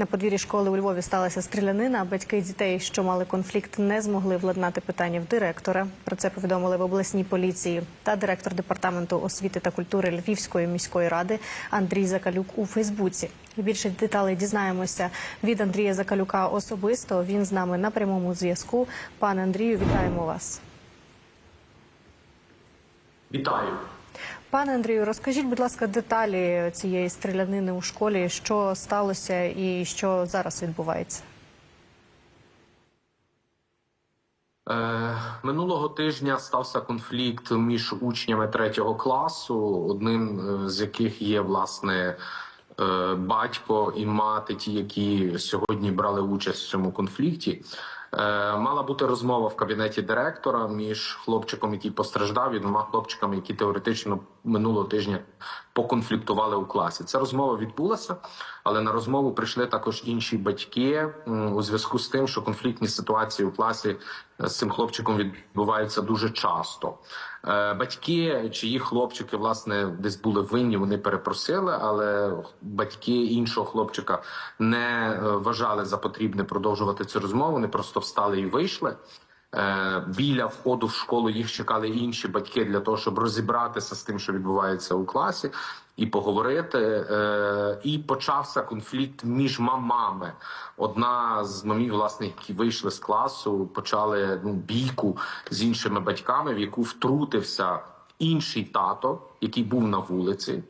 На подвір'ї школи у Львові сталася стрілянина. Батьки дітей, що мали конфлікт, не змогли владнати питання в директора. Про це повідомили в обласній поліції та директор департаменту освіти та культури Львівської міської ради Андрій Закалюк у Фейсбуці. Більше деталей дізнаємося від Андрія Закалюка особисто. Він з нами на прямому зв'язку. Пане Андрію, вітаємо вас. Вітаю. Пане Андрію, розкажіть, будь ласка, деталі цієї стрілянини у школі, що сталося і що зараз відбувається. Е, минулого тижня стався конфлікт між учнями третього класу, одним е, з яких є власне е, батько і мати, ті, які сьогодні брали участь в цьому конфлікті. Е, мала бути розмова в кабінеті директора між хлопчиком, який постраждав, і двома хлопчиками, які теоретично минулого тижня поконфліктували у класі. Ця розмова відбулася, але на розмову прийшли також інші батьки у зв'язку з тим, що конфліктні ситуації у класі е, з цим хлопчиком відбуваються дуже часто. Е, Батьки, чиї хлопчики власне десь були винні, вони перепросили, але батьки іншого хлопчика не вважали за потрібне продовжувати цю розмову. Вони просто встали і вийшли. Е, Біля входу в школу їх чекали інші батьки для того, щоб розібратися з тим, що відбувається у класі, і поговорити. Е, І почався конфлікт між мамами. Одна з мамів, власне, які вийшли з класу, почали ну, бійку з іншими батьками, в яку втрутився інший тато, який був на вулиці.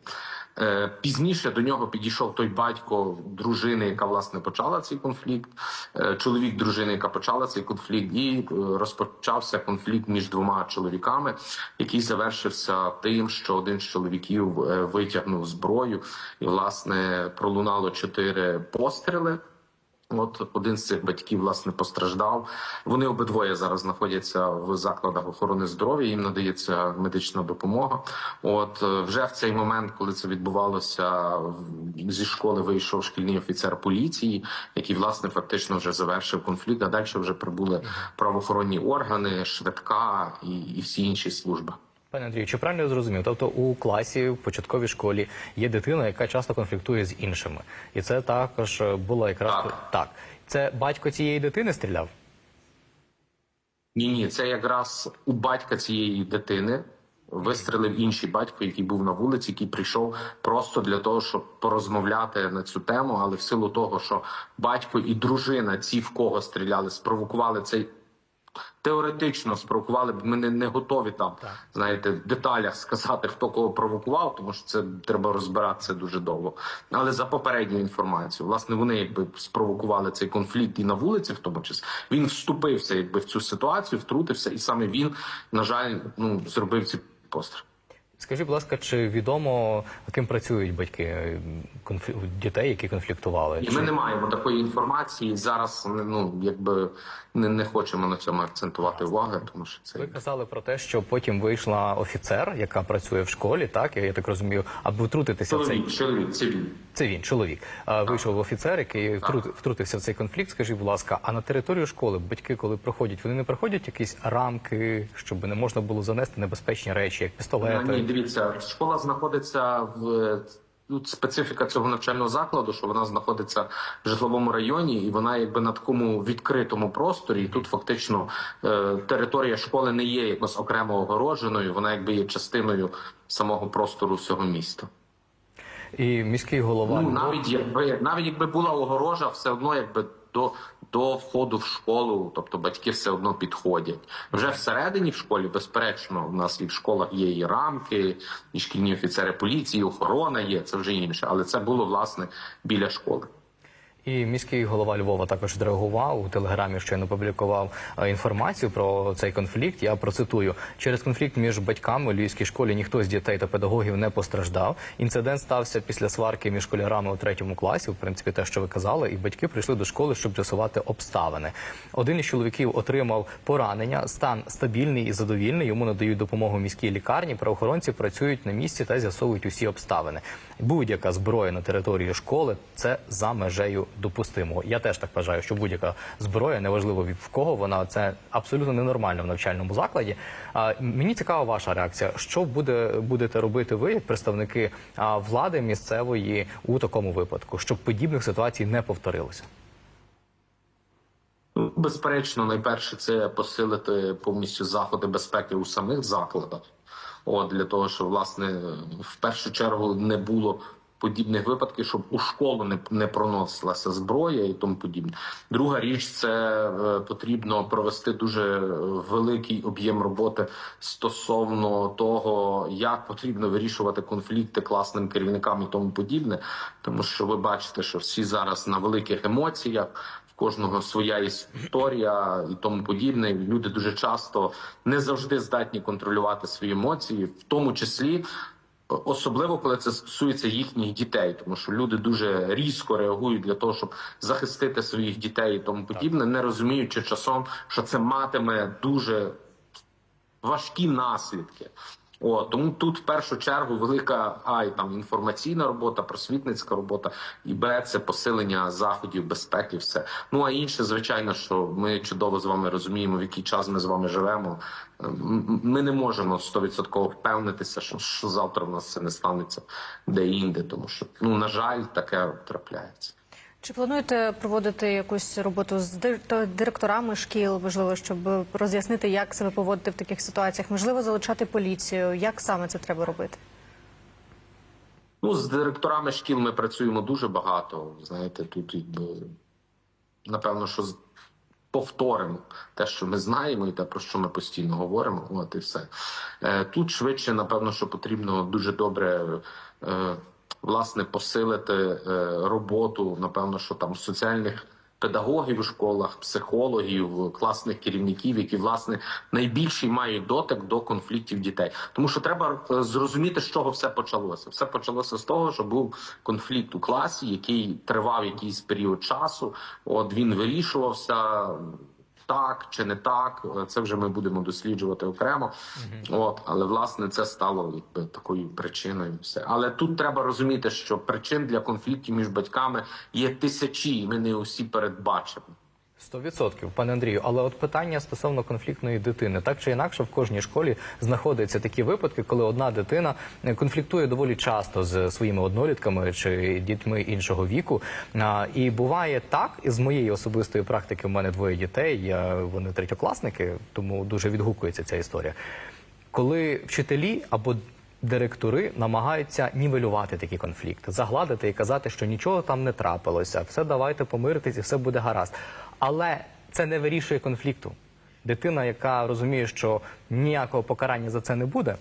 Е, Пізніше до нього підійшов той батько дружини, яка власне почала цей конфлікт. е, Чоловік дружини, яка почала цей конфлікт, і е, розпочався конфлікт між двома чоловіками, який завершився тим, що один з чоловіків витягнув зброю, і власне пролунало чотири постріли. От один з цих батьків власне постраждав. Вони обидвоє зараз знаходяться в закладах охорони здоров'я. Їм надається медична допомога. От е, вже в цей момент, коли це відбувалося, зі школи вийшов шкільний офіцер поліції, який власне фактично вже завершив конфлікт. А далі вже прибули правоохоронні органи, швидка і, і всі інші служби. Пане Андрію, чи правильно я зрозумів? Тобто у класі в початковій школі є дитина, яка часто конфліктує з іншими, і це також було якраз Так. так. Це батько цієї дитини стріляв? Ні, ні, це якраз у батька цієї дитини вистрелив інший батько, який був на вулиці, який прийшов просто для того, щоб порозмовляти на цю тему. Але в силу того, що батько і дружина, ці в кого стріляли, спровокували цей. Теоретично спровокували б ми не, не готові там, знаєте, в деталях сказати, хто кого провокував, тому що це треба розбиратися дуже довго. Але за попередню інформацію, власне, вони якби спровокували цей конфлікт і на вулиці, в тому числі він вступився, якби в цю ситуацію, втрутився, і саме він, на жаль, ну зробив ці постріли. Скажіть, будь ласка, чи відомо ким працюють батьки е, конфлі... дітей, які конфліктували? Чи- ми не маємо такої інформації. Зараз ну якби не, не хочемо на цьому акцентувати уваги, тому що це Ви казали про те, що потім вийшла офіцер, яка працює в школі, так я, я так розумію, аби втрутитися в цей чоловік, чоловік, це він. Це він, чоловік. А, Вийшов офіцер, який втрут- втрутився в цей конфлікт. Скажіть, будь ласка, а на територію школи батьки, коли проходять, вони не проходять якісь рамки, щоб не можна було занести небезпечні речі, як пістолети? Дивіться, школа знаходиться в тут специфіка цього навчального закладу, що вона знаходиться в житловому районі, і вона якби на такому відкритому просторі. І тут фактично е, територія школи не є якось окремо огороженою. Вона якби є частиною самого простору всього міста. І міський голова Ну навіть якби навіть якби була огорожа, все одно якби до. До входу в школу, тобто батьки все одно підходять. Вже всередині в школі, безперечно, у нас і в школах є і рамки, і шкільні офіцери поліції, і охорона є, це вже інше. Але це було власне біля школи. І міський голова Львова також відреагував у телеграмі, щойно публікував е, інформацію про цей конфлікт. Я процитую: через конфлікт між батьками у львівській школі ніхто з дітей та педагогів не постраждав. Інцидент стався після сварки між школярами у третьому класі. В принципі, те, що ви казали, і батьки прийшли до школи, щоб з'ясувати обставини. Один із чоловіків отримав поранення, стан стабільний і задовільний. Йому надають допомогу міській лікарні. Правоохоронці працюють на місці та з'ясовують усі обставини. Будь-яка зброя на території школи це за межею допустимого. Я теж так вважаю, що будь-яка зброя, неважливо від кого вона, це абсолютно ненормально в навчальному закладі. А мені цікава ваша реакція. Що буде будете робити ви, як представники влади місцевої у такому випадку, щоб подібних ситуацій не повторилося? Ну, Безперечно, найперше це посилити повністю заходи безпеки у самих закладах. От для того, щоб власне в першу чергу не було подібних випадків, щоб у школу не, не проносилася зброя і тому подібне. Друга річ це е, потрібно провести дуже е, великий об'єм роботи стосовно того, як потрібно вирішувати конфлікти класним керівникам і тому подібне, тому що ви бачите, що всі зараз на великих емоціях кожного своя історія і тому подібне. Люди дуже часто не завжди здатні контролювати свої емоції, в тому числі. Особливо коли це стосується їхніх дітей, тому що люди дуже різко реагують для того, щоб захистити своїх дітей і тому подібне, не розуміючи часом, що це матиме дуже важкі наслідки. О, тому тут в першу чергу велика а і там інформаційна робота, просвітницька робота, і б це посилення заходів безпеки. Все ну а інше, звичайно, що ми чудово з вами розуміємо, в який час ми з вами живемо. Ми не можемо 100% впевнитися, що, що завтра в нас це не станеться де-інде, тому що ну на жаль, таке трапляється. Чи плануєте проводити якусь роботу з директорами шкіл? Можливо, щоб роз'яснити, як себе поводити в таких ситуаціях? Можливо, залучати поліцію. Як саме це треба робити? Ну, з директорами шкіл ми працюємо дуже багато. Знаєте, тут напевно, що повторимо те, що ми знаємо, і те, про що ми постійно говоримо. От і все. Е, Тут швидше, напевно, що потрібно дуже добре. Власне, посилити е, роботу, напевно, що там соціальних педагогів у школах, психологів, класних керівників, які власне найбільший мають дотик до конфліктів дітей. Тому що треба е, зрозуміти, з чого все почалося. Все почалося з того, що був конфлікт у класі, який тривав якийсь період часу. От він вирішувався. Так чи не так, це вже ми будемо досліджувати окремо. От, але власне це стало якби такою причиною. Все, але тут треба розуміти, що причин для конфліктів між батьками є тисячі, і ми не усі передбачимо. Сто відсотків, пане Андрію. Але от питання стосовно конфліктної дитини, так чи інакше, в кожній школі знаходяться такі випадки, коли одна дитина е, конфліктує доволі часто з своїми однолітками чи дітьми іншого віку. І буває так, і з моєї особистої практики, в мене двоє дітей, я, вони третьокласники, тому дуже відгукується ця історія. Коли вчителі або Директори намагаються нівелювати такий конфлікт, загладити і казати, що нічого там не трапилося, все давайте помиритись і все буде гаразд. Але це не вирішує конфлікту. Дитина, яка розуміє, що ніякого покарання за це не буде,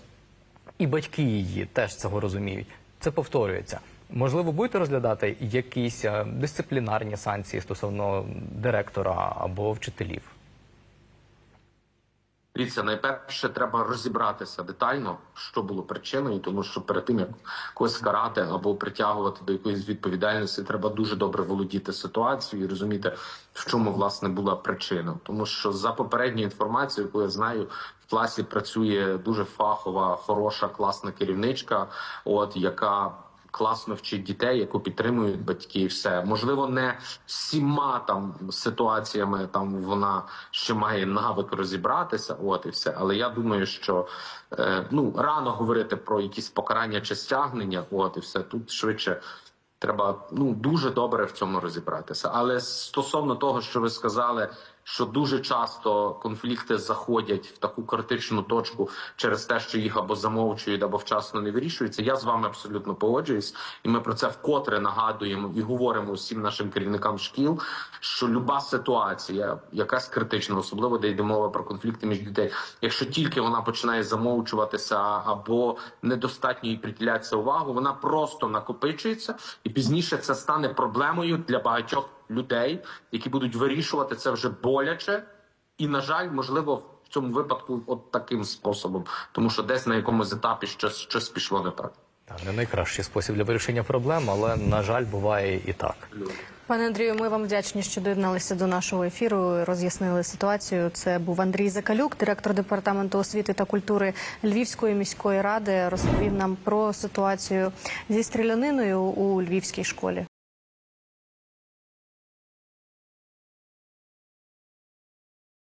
і батьки її теж цього розуміють. Це повторюється. Можливо, будете розглядати якісь е, дисциплінарні санкції стосовно директора або вчителів. Дивіться, найперше треба розібратися детально, що було причиною, тому що перед тим як когось карати або притягувати до якоїсь відповідальності, треба дуже добре володіти ситуацією і розуміти, в чому власне була причина. Тому що за попередньою інформацією, яку я знаю, в класі працює дуже фахова, хороша, класна керівничка, от яка класно вчить дітей, яку підтримують батьки, і все можливо, не всіма там ситуаціями там вона ще має навик розібратися. От і все. Але я думаю, що е, ну рано говорити про якісь покарання чи стягнення. От і все тут швидше. Треба ну дуже добре в цьому розібратися. Але стосовно того, що ви сказали, що дуже часто конфлікти заходять в таку критичну точку через те, що їх або замовчують, або вчасно не вирішуються. Я з вами абсолютно погоджуюсь, і ми про це вкотре нагадуємо і говоримо всім нашим керівникам шкіл, що люба ситуація, якась критична, особливо де йде мова про конфлікти між дітей, якщо тільки вона починає замовчуватися або недостатньо їй приділяється увагу, вона просто накопичується, і пізніше це стане проблемою для багатьох людей, які будуть вирішувати це вже боляче, і на жаль, можливо, в цьому випадку, от таким способом, тому що десь на якомусь етапі щось щось пішло не так. Не найкращий спосіб для вирішення проблем, але на жаль, буває і так. Пане Андрію, ми вам вдячні, що доєдналися до нашого ефіру. Роз'яснили ситуацію. Це був Андрій Закалюк, директор департаменту освіти та культури Львівської міської ради. Розповів нам про ситуацію зі стріляниною у львівській школі.